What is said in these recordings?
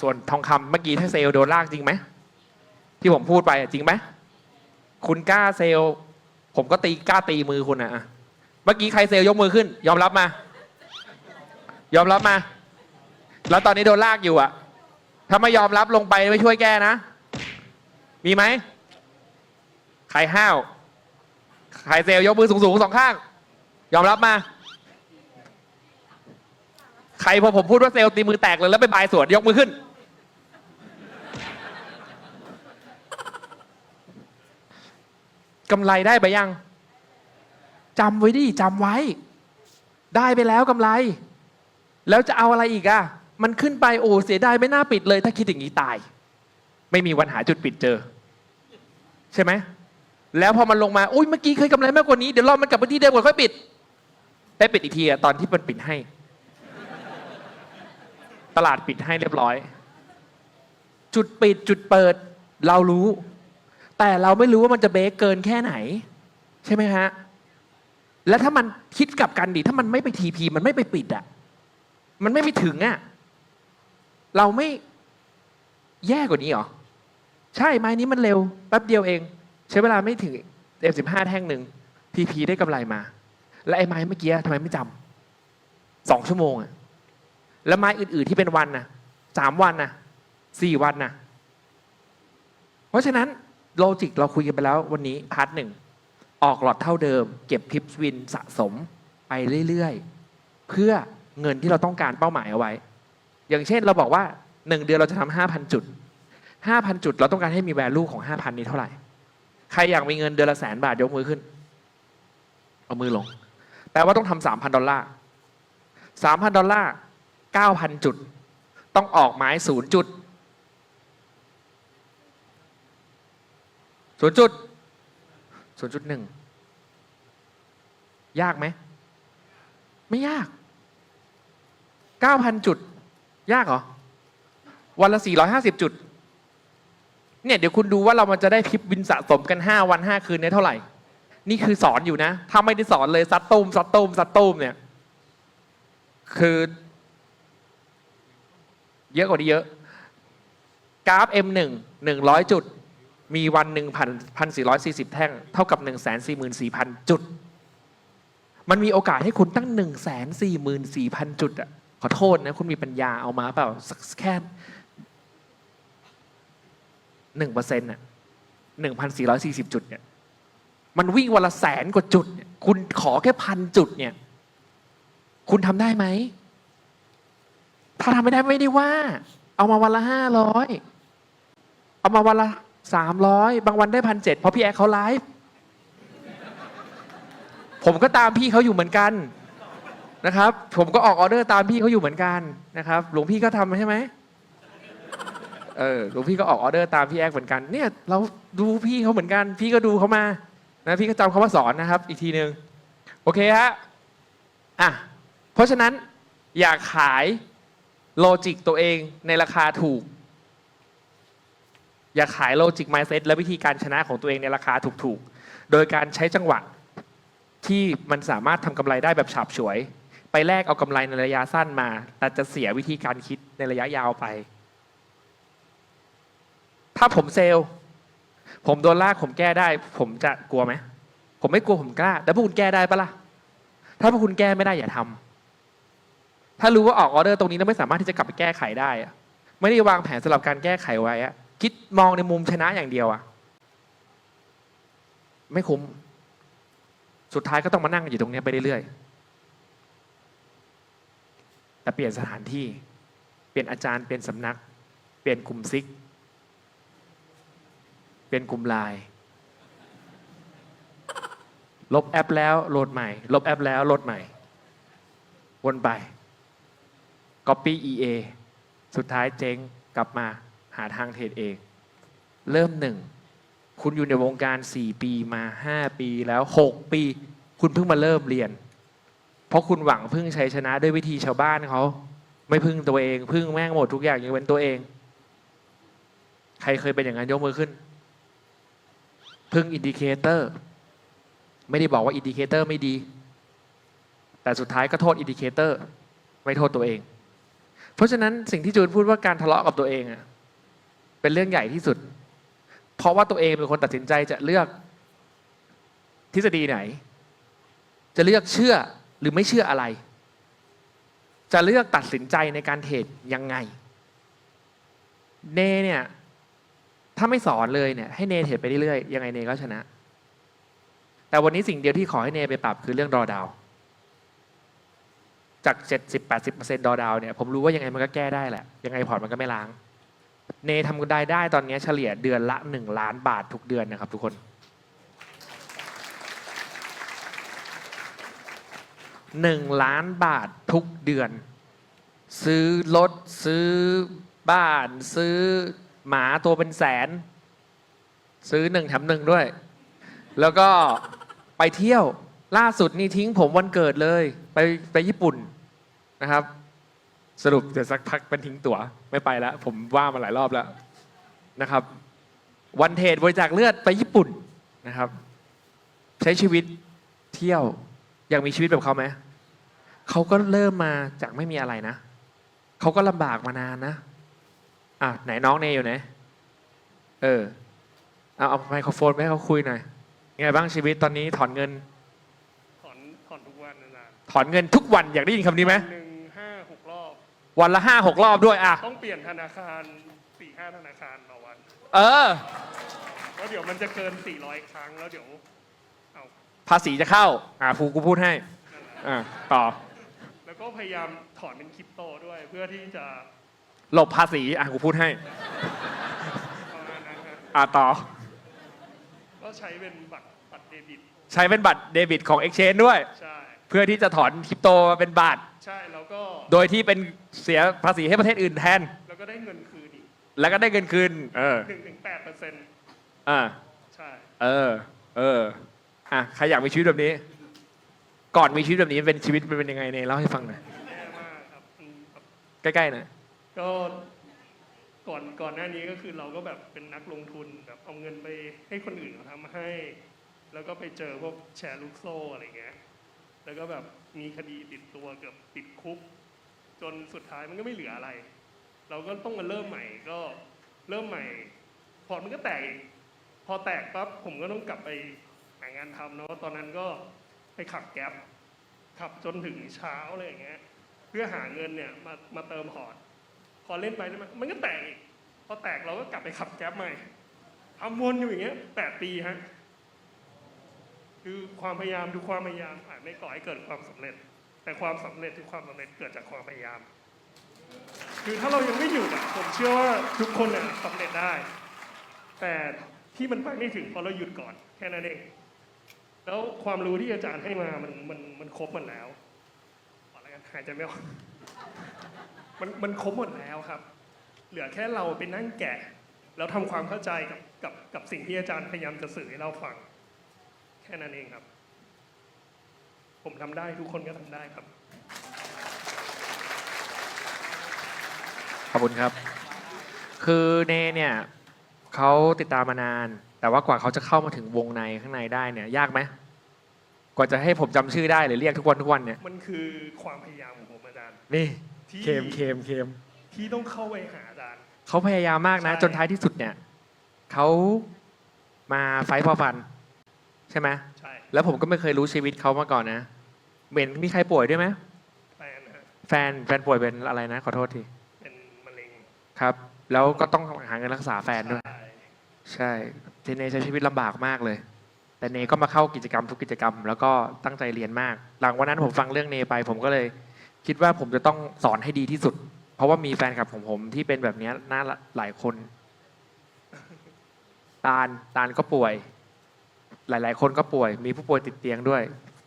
ส่วนทองคำเมื่อกี้ถ้าเซลล์โดนลากจริงไหมที่ผมพูดไปจริงไหมคุณกล้าเซลล์ ผมก็ตีกล้าตีมือคุณนะอะเมื่อกี้ใครเซลล์ยกมือขึ้น ยอมรับมา ยอมรับมา แล้วตอนนี้โดนลากอยู่อะถ้าไม่ยอมรับลงไปไม่ช่วยแก้นะ มีไหมใครห้าวใครเซลล์ยกมือสูงๆสองข้าง ยอมรับมาใครพอผมพูดว่าเซลล์ตีมือแตกเลยแล้วไปบายสวนยกมือขึ้น กำไรได้ไปยังจำไว้ดิจำไว้ ได้ไปแล้วกำไร แล้วจะเอาอะไรอีกอะมันขึ้นไปโอ้เสียดายไม่น่าปิดเลย ถ้าคิดอย่างนี้ตาย ไม่มีวันหาจุดปิดเจอ ใช่ไหมแล้วพอมันลงมาอุ้ยเมื่อกี้เคยกำไรมากกว่านี้เดี๋ยวรอบมันกลับไปที่เดิมก่อนค่อยปิดได้ปิดอีกทีอะตอนที่มันปิดให้ ตลาดปิดให้เรียบร้อย จุดปิดจุดเปิด เรารู้ แต่เราไม่รู้ว่ามันจะเบรกเกินแค่ไหน ใช่ไหมฮะ แล้วถ้ามันคิดกลับกันดิถ้ามันไม่ไปทีพีมันไม่ไปปิดอะมันไม่ไปถึงอะเราไม่แย่กว่านี้หรอ ใช่ไม้นี้มันเร็วแป๊บเดียวเอง ใช้เวลาไม่ถึง F15 แท่งหนึ่ง PP ได้กำไรมา และไอ้ไม้เมื่อกี้ทำไมไม่จำสองชั่วโมงอะแล้วไม้อื่น ๆที่เป็นวันนะสามวันนะสี่วันนะเพราะฉะนั้น โลจิกเราคุยกันไปแล้ววันนี้พาร์ทหนึ่งออกหลอดเท่าเดิม เก็บพิปวินสะสมไปเรื่อยๆ เพื่อเงินที่เราต้องการเป้าหมายเอาไว้ อย่างเช่นเราบอกว่าหนึ่งเดือนเราจะทำห้าพันจุดห้าพันจุด เราต้องการให้มี value ของห้าพันนี้เท่าไหร่ ใครอยากมีเงินเดือนละแสนบาทยกมือขึ้น เอามือลง แปลว่าต้องทำสามพันดอลลาร์สามพันดอลลาร์เก้าพันจุด ต้องออกไม้ศูนย์จุด ศูนย์จุดศูนย์จุดหนึ่งยากไหม ไม่ยากเก้าพันจุด ยากเหรอ วันละสี่ร้อยห้าสิบจุด เนี่ยเดี๋ยวคุณดูว่าเรามันจะได้พิบวินสะสมกันห้าวันห้าคืนเนี่ยเท่าไหร่ นี่คือสอนอยู่นะ ถ้าไม่ได้สอนเลยซัดตุ้มซัดตุ้มซัดตุ้มเนี่ย คือ เยอะกว่านี้เยอะ กราฟ M1 100 จุด มีวันหนึ่งพันพันสี่ร้อยสี่สิบแท่ง เท่ากับหนึ่งแสนสี่หมื่นสี่พันจุด มันมีโอกาสให้คุณตั้งหนึ่งแสนสี่หมื่นสี่พันจุดอะขอโทษนะ คุณมีปัญญาเอามาเปล่าสักแค่หนึ่งเปอร์เซ็นต์อะหนึ่งพันสี่ร้อยสี่สิบจุดเนี่ย มันวิ่งวันละแสนกว่าจุดเนี่ย คุณขอแค่พันจุดเนี่ย คุณทำได้ไหม ถ้าทำไม่ได้ไม่ได้ว่า เอามาวันละห้าร้อย เอามาวันละ สามร้อยบางวันได้พันเจ็ดเพราะพี่แอคเขาไลฟ์ผมก็ตามพี่เขาอยู่เหมือนกันนะครับ ผมก็ออกออเดอร์ตามพี่เขาอยู่เหมือนกันนะครับ หลวงพี่ก็ทำใช่ไหมเออหลวงพี่ก็ออกออเดอร์ตามพี่แอคเหมือนกัน เนี่ยเราดูพี่เขาเหมือนกัน พี่ก็ดูเขามานะพี่ก็จำเขามาสอนนะครับ อีกทีหนึ่งโอเคฮะอะเพราะฉะนั้นอยากขายโลจิกตัวเองในราคาถูก อย่าขายโลจิก mindset และวิธีการชนะของตัวเองในราคาถูกๆ โดยการใช้จังหวะที่มันสามารถทำกำไรได้แบบฉับฉวย ไปแลกเอากำไรในระยะสั้นมา แต่จะเสียวิธีการคิดในระยะยาวไป ถ้าผมเซลล์ ผมโดนลากผมแก้ได้ ผมจะกลัวไหมผมไม่กลัวผมกล้า แต่พวกคุณแก้ได้ปะล่ะ ถ้าพวกคุณแก้ไม่ได้อย่าทำถ้ารู้ว่าออกออเดอร์ตรงนี้แล้วไม่สามารถที่จะกลับไปแก้ไขได้ ไม่ได้วางแผนสำหรับการแก้ไขไว้อะ คิดมองในมุมชนะอย่างเดียวอะไม่คุ้ม สุดท้ายก็ต้องมานั่งอยู่ตรงนี้ไปเรื่อยๆ แต่เปลี่ยนสถานที่ เปลี่ยนอาจารย์ เปลี่ยนสำนัก เปลี่ยนกลุ่มซิก เปลี่ยนกลุ่มไลน์ลบแอปแล้วโหลดใหม่ ลบแอปแล้วโหลดใหม่ วนไป Copy EA สุดท้ายเจ๊งกลับมาาทางเทรดเอง เริ่มหนึ่ง คุณอยู่ในวงการ 4 ปีมา 5 ปีแล้ว 6 ปี คุณเพิ่งมาเริ่มเรียน เพราะคุณหวังพึ่งชัยชนะด้วยวิธีชาวบ้านเขาไม่พึ่งตัวเอง พึ่งแม่งหมดทุกอย่างยกเว้นตัวเอง ใครเคยเป็นอย่างนั้นยกมือขึ้น พึ่งอินดิเคเตอร์ไม่ได้บอกว่าอินดิเคเตอร์ไม่ดี แต่สุดท้ายก็โทษอินดิเคเตอร์ไม่โทษตัวเอง เพราะฉะนั้นสิ่งที่จูนพูดว่าการทะเลาะกับตัวเองอะ เป็นเรื่องใหญ่ที่สุด เพราะว่าตัวเองเป็นคนตัดสินใจจะเลือกทฤษฎีไหน จะเลือกเชื่อหรือไม่เชื่ออะไร จะเลือกตัดสินใจในการเทรดยังไง เนเนี่ย ถ้าไม่สอนเลยเนี่ย ให้เนเทรดไปเรื่อยๆยังไงเนก็ชนะ แต่วันนี้สิ่งเดียวที่ขอให้เนไปปรับคือเรื่องรอดาว จาก 70-80%ดอดาวเนี่ยผมรู้ว่ายังไงมันก็แก้ได้แหละ ยังไงพอร์ตมันก็ไม่ล้าง เนทำรายได้ตอนนี้เฉลี่ยเดือนละ 1 ล้านบาททุกเดือนนะครับทุกคน 1 ล้านบาททุกเดือน ซื้อรถซื้อบ้าน ซื้อหมาตัวเป็นแสน ซื้อหนึ่งแถมหนึ่งด้วย แล้วก็ไปเที่ยวล่าสุดนี่ทิ้งผมวันเกิดเลย ไปไปญี่ปุ่นนะครับ สรุปเดี๋ยวสักพักเป็นทิ้งตั๋วไม่ไปแล้ว ผมว่ามาหลายรอบแล้วนะครับ วันเทรดบริจาคเลือดไปญี่ปุ่นนะครับ ใช้ชีวิตเที่ยวอยากมีชีวิตแบบเขาไหมเขาก็เริ่มมาจากไม่มีอะไรนะเขาก็ลำบากมานานนะอะไหนน้องเนยอยู่ไหนเออเอาเอาไมโครโฟนไปให้เขาคุยหน่อยยังไงบ้างชีวิตตอนนี้ถอนเงิน ถอนถอนทุกวันนานถอนเงินทุกวันอยากได้ยินคำนี้ไหมหนึ่งห้าหกรอบ วันละห้าหกรอบด้วยอะ ต้องเปลี่ยนธนาคารสี่ห้าธนาคารต่อวันเออ แล้วเดี๋ยวมันจะเกิน 400 ครั้งแล้วเดี๋ยวเอาภาษีจะเข้า อ่าฟูกูพูดให้นั่นแหละอ่าต่อ แล้วก็พยายามถอนเป็นคริปโตด้วยเพื่อที่จะหลบภาษี อะกูพูดให้ ประมาณนั้นฮะอ่าต่อ ก็ใช้เป็นบัตรบัตรเดบิตใช้เป็นบัตรเดบิตของ Exchange ด้วย ใช่ เพื่อที่จะถอนคริปโตมาเป็นบาท ใช่แล้วก็โดยที่เป็นเสียภาษีให้ประเทศอื่นแทน แล้วก็ได้เงินคืนอีกแล้วก็ได้เงินคืน เออ หนึ่งถึงแปดเปอร์เซ็นต์อ่า ใช่ เออ เออ อะ ใครอยากมีชีวิตแบบนี้ ก่อนมีชีวิตแบบนี้เป็นชีวิตเป็นยังไงเนี่ยเล่าให้ฟังหน่อย แย่มากครับอืมแบบใกล้ๆหน่อยก็ก่อนก่อนหน้านี้ก็คือเราก็แบบเป็นนักลงทุนแบบเอาเงินไปให้คนอื่นเขาทำให้ แล้วก็ไปเจอพวกแชร์ลูกโซ่อะไรเงี้ย แล้วก็แบบ มีคดีติดตัวเกือบติดคุก จนสุดท้ายมันก็ไม่เหลืออะไร เราก็ต้องมาเริ่มใหม่ก็เริ่มใหม่พอร์ตมันก็แตกพอแตกปั๊บผมก็ต้องกลับไปหางานทำเนาะตอนนั้นก็ไปขับแก๊ปขับจนถึงเช้าเลยอย่างเงี้ย เพื่อหาเงินเนี่ยมามาเติมพอร์ตพอเล่นไปเล่นมามันก็แตกอีกพอแตกเราก็กลับไปขับแก๊ปใหม่ทำวนอยู่อย่างเงี้ยแปดปีฮะ คือความพยายามทุกความพยายามอาจไม่ก่อให้เกิดความสำเร็จ แต่ความสำเร็จทุกความสำเร็จเกิดจากความพยายาม คือถ้าเรายังไม่หยุดอะผมเชื่อว่าทุกคนอะสำเร็จได้ แต่ที่มันไปไม่ถึงเพราะเราหยุดก่อนแค่นั้นเอง แล้วความรู้ที่อาจารย์ให้มามันมันมันครบหมดแล้วอะไรกันหายใจไม่ออกมันมันครบหมดแล้วครับ เหลือแค่เราไปนั่งแกะแล้วทำความเข้าใจกับกับกับสิ่งที่อาจารย์พยายามจะสื่อให้เราฟัง ค่นั้นเองครับ ผมทำได้ทุกคนก็ทำได้ครับ ขอบคุณครับ คือเนเนี่ยเขาติดตามมานาน แต่ว่ากว่าเขาจะเข้ามาถึงวงในข้างในได้เนี่ย ยากไหมกว่าจะให้ผมจำชื่อได้หรือเรียกทุกวันทุกวันเนี่ยมันคือความพยายามของผมอาจารย์ นี่ที่ เคมเคมเคมที่ต้องเข้าไปหาอาจารย์ เขาพยายามมากนะ ใช่ จนท้ายที่สุดเนี่ยเขามาไฟท์พอฟัน ใช่ไหมใช่แล้วผมก็ไม่เคยรู้ชีวิตเขามาก่อนนะเหม็นมีใครป่วยด้วยไหมแฟนนะฮะแฟนแฟนป่วยเป็นอะไรนะ ขอโทษทีเป็นมะเร็งครับ แล้วก็ต้องหาเงินรักษาแฟนด้วย ใช่ใช่เทเนใช้ชีวิตลำบากมากเลย แต่เนก็มาเข้ากิจกรรมทุกกิจกรรม แล้วก็ตั้งใจเรียนมาก หลังวันนั้นผมฟังเรื่องเนไป ผมก็เลย คิดว่าผมจะต้องสอนให้ดีที่สุด เพราะว่ามีแฟนคลับของผมที่เป็นแบบเนี้ยน่าหลายคน ตาลตาลก็ป่วย หลาย ๆ คนก็ป่วย มีผู้ป่วยติดเตียงด้วย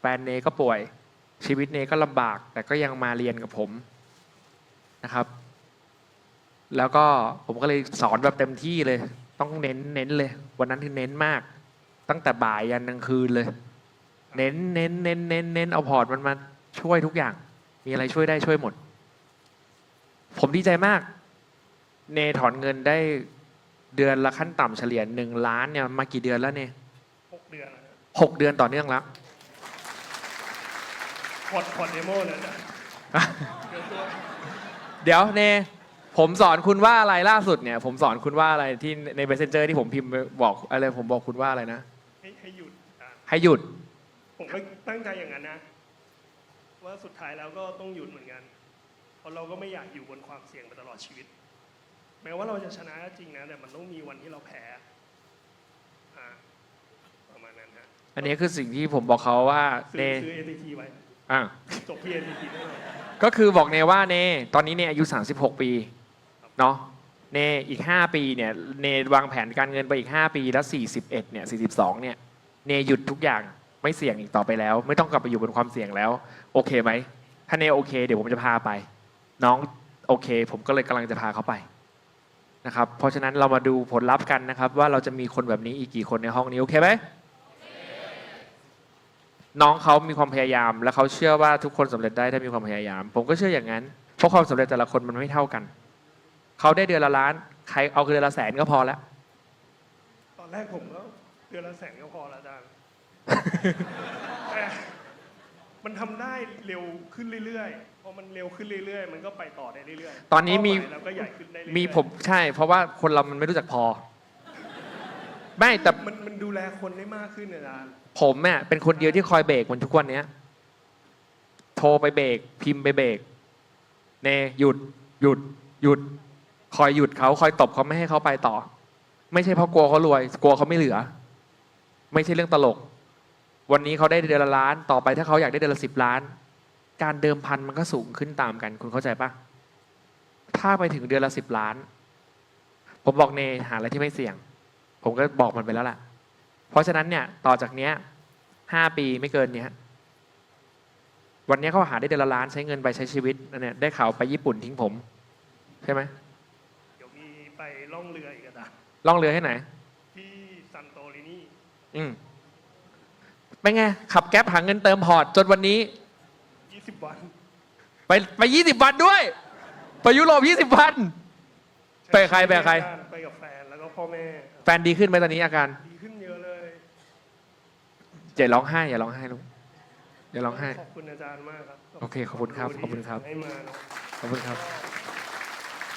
แฟนเนก็ป่วย ชีวิตเนก็ลำบาก แต่ก็ยังมาเรียนกับผมนะครับ แล้วก็ผมก็เลยสอนแบบเต็มที่เลย ต้องเน้นเน้นเลย วันนั้นที่เน้นมาก ตั้งแต่บ่ายยันกลางคืนเลย เน้นเน้นเน้นเน้นเน้นเอาพอร์ตมันมาช่วยทุกอย่าง มีอะไรช่วยได้ช่วยหมด ผมดีใจมาก เนถอนเงินได้เดือนละขั้นต่ำเฉลี่ยหนึ่งล้านเนี่ยมากี่เดือนแล้วเนี่ย หกเดือนนะฮะหกเดือนต่อเนื่องแล้ว พอร์ตพอร์ตเดโมเลยอาจารย์เดี๋ยวตัวเดี๋ยวเนผมสอนคุณว่าอะไรล่าสุดเนี่ย ผมสอนคุณว่าอะไรที่ใน messenger ที่ผมพิมพ์ไปบอกอะไรผมบอกคุณว่าอะไรนะ ให้ให้หยุดอะให้หยุด ผมก็ตั้งใจอย่างนั้นนะ ว่าสุดท้ายแล้วก็ต้องหยุดเหมือนกัน เพราะเราก็ไม่อยากอยู่บนความเสี่ยงไปตลอดชีวิต แม้ว่าเราจะชนะก็จริงนะ แต่มันต้องมีวันที่เราแพ้อ่าประมาณนั้นฮะ อันนี้คือสิ่งที่ผมบอกเขาว่าซื้เนอซื้อ ATT ไว้ อะจบที่ ATT แน่นอนก็คือบอกเนว่าเนตอนนี้เนอายุ 36 ปีเนาะเนอีก 5 ปีเนี่ยเนวางแผนการเงินไปอีก 5 ปีแล้ว41เนี่ย42เนี่ยเนหยุดทุกอย่างไม่เสี่ยงอีกต่อไปแล้ว ไม่ต้องกลับไปอยู่บนความเสี่ยงแล้ว โอเคไหมถ้าเนโอเค เดี๋ยวผมจะพาไป น้องโอเค ผมก็เลยกำลังจะพาเขาไปนะครับเพราะฉะนั้นเรามาดูผลลัพธ์กันนะครับ ว่าเราจะมีคนแบบนี้อีกกี่คนในห้องนี้โอเคไหม น้องเขามีความพยายาม และเขาเชื่อว่าทุกคนสำเร็จได้ถ้ามีความพยายาม ผมก็เชื่ออย่างนั้น เพราะความสำเร็จแต่ละคนมันไม่เท่ากัน เขาได้เดือนละล้าน ใครเอาเดือนละแสนก็พอแล้ว ตอนแรกผมก็เดือนละแสนก็พอแล้วอาจารย์แต่มันทำได้เร็วขึ้นเรื่อยๆ พอมันเร็วขึ้นเรื่อยๆ มันก็ไปต่อได้เรื่อยๆ ตอนนี้มีเป้าหายเราก็ใหญ่ขึ้นได้เรื่อยๆมีผมใช่ เพราะว่าคนเรามันไม่รู้จักพอ ไม่แต่มันมันดูแลคนได้มากขึ้นอาจารย์ผมเนี่ยเป็นคนเดียวที่คอยเบรกมันทุกวันเนี้ย โทรไปเบรกพิมพ์ไปเบรกเนหยุดหยุดหยุด คอยหยุดเขาคอยตบเขาไม่ให้เขาไปต่อ ไม่ใช่เพราะกลัวเขารวย กลัวเขาไม่เหลือ ไม่ใช่เรื่องตลก วันนี้เขาได้เดือนละล้าน ต่อไปถ้าเขาอยากได้เดือนละสิบล้าน การเดิมพันมันก็สูงขึ้นตามกัน คุณเข้าใจปะถ้าไปถึงเดือนละสิบล้าน ผมบอกเนหาอะไรที่ไม่เสี่ยง ผมก็บอกมันไปแล้วล่ะ เพราะฉะนั้นเนี่ยต่อจากเนี้ยห้าปีไม่เกินเนี้ยวันเนี้ยเขาหาได้เดือนละล้านใช้เงินไปใช้ชีวิตอันเนี่ยได้ข่าวไปญี่ปุ่นทิ้งผม ใช่ไหมเดี๋ยวมีไปล่องเรืออีกอาจารย์ล่องเรือให้ไหน ที่ซันโตรินีอืมเป็นไง ขับแก๊ปหาเงินเติมพอร์ตจนวันนี้20วัน ไปไปยี่สิบวันด้วย ไปยุโรปยี่สิบวัน ไปกับใครไปกับใคร ไปกับแฟนแล้วก็พ่อแม่ แฟนดีขึ้นไหมตอนนี้อาการ ดีขึ้นเยอะเลยอย่าร้องไห้อย่าร้องไห้ลูกอย่าร้องไห้ ขอบคุณอาจารย์มากครับโอเคขอบคุณครับขอบคุณครับ ให้มาเนอะขอบคุณครับ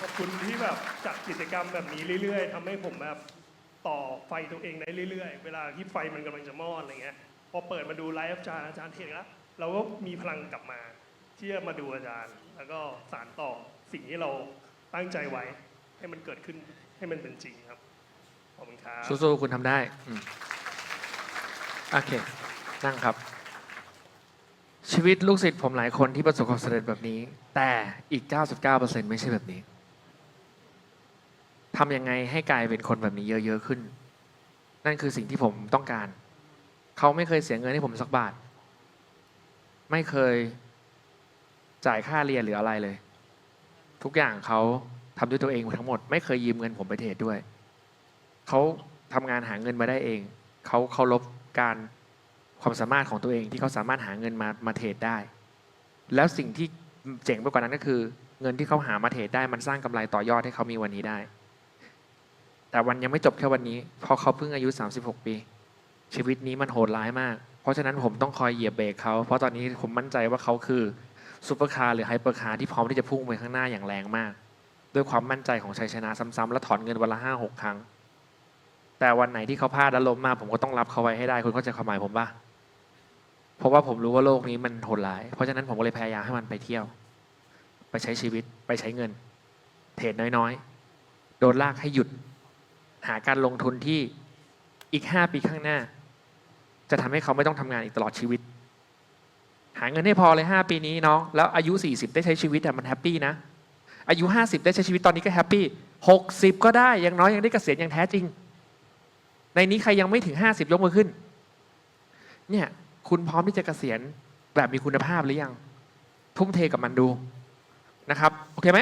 ขอบคุณที่แบบจัดกิจกรรมแบบนี้เรื่อย ๆทำให้ผมแบบต่อไฟตัวเองได้เรื่อย ๆ เวลาที่ไฟมันกำลังจะมอดอะไรเงี้ย พอเปิดมาดูไลฟ์อาจารย์อาจารย์เห็นแล้วเราก็มีพลังกลับมาที่จะมาดูอาจารย์ แล้วก็สารต่อสิ่งที่เราตั้งใจไว้ ให้มันเกิดขึ้นให้มันเป็นจริงครับ ขอบคุณครับสู้ๆคุณทำได้อืมโอเค นั่งครับ ชีวิตลูกศิษย์ผมหลายคนที่ประสบความสำเร็จแบบนี้ แต่อีก 99%ไม่ใช่แบบนี้ทำยังไงให้กลายเป็นคนแบบนี้เยอะๆขึ้น นั่นคือสิ่งที่ผมต้องการ เขาไม่เคยเสียเงินให้ผมสักบาท ไม่เคยจ่ายค่าเรียนหรืออะไรเลย ทุกอย่างเขาทำด้วยตัวเองหมดทั้งหมด ไม่เคยยืมเงินผมไปเทรดด้วย เขาทำงานหาเงินมาได้เอง เขาเคารพการความสามารถของตัวเองที่เขาสามารถหาเงินมามาเทรดได้ แล้วสิ่งที่เจ๋งไปกว่านั้นก็คือ เงินที่เขาหามาเทรดได้มันสร้างกำไรต่อยอดให้เขามีวันนี้ได้ แต่วันยังไม่จบแค่วันนี้เพราะเขาเพิ่งอายุ 36 ปี ชีวิตนี้มันโหดร้ายมาก เพราะฉะนั้นผมต้องคอยเหยียบเบรกเขาเพราะตอนนี้ผมมั่นใจว่าเขาคือซูเปอร์คาร์หรือไฮเปอร์คาร์ที่พร้อมที่จะพุ่งไปข้างหน้าอย่างแรงมาก ด้วยความมั่นใจของชัยชนะซ้ำๆและถอนเงินวันละห้าหกครั้ง แต่วันไหนที่เขาพลาดแล้วล้มมา ผมก็ต้องรับเขาไว้ให้ได้คุณเข้าใจความหมายผมปะเพราะว่าผมรู้ว่าโลกนี้มันโหดร้าย เพราะฉะนั้นผมก็เลยพยายามให้มันไปเที่ยว ไปใช้ชีวิตไปใช้เงิน เทรดน้อยๆ โดนลากให้หยุด หาการลงทุนที่อีกห้าปีข้างหน้า จะทำให้เขาไม่ต้องทำงานอีกตลอดชีวิต หาเงินให้พอเลยห้าปีนี้น้องแล้วอายุสี่สิบได้ใช้ชีวิตอะมันแฮปปี้นะอายุห้าสิบได้ใช้ชีวิตตอนนี้ก็แฮปปี้หกสิบก็ได้อยังน้อยยังได้เกษียณอย่างแท้จริง ในนี้ใครยังไม่ถึงห้าสิบยกมือขึ้น เนี่ยคุณพร้อมที่จะเกษียณแบบมีคุณภาพหรือยัง ทุ่มเทกับมันดูนะครับ โอเคไหม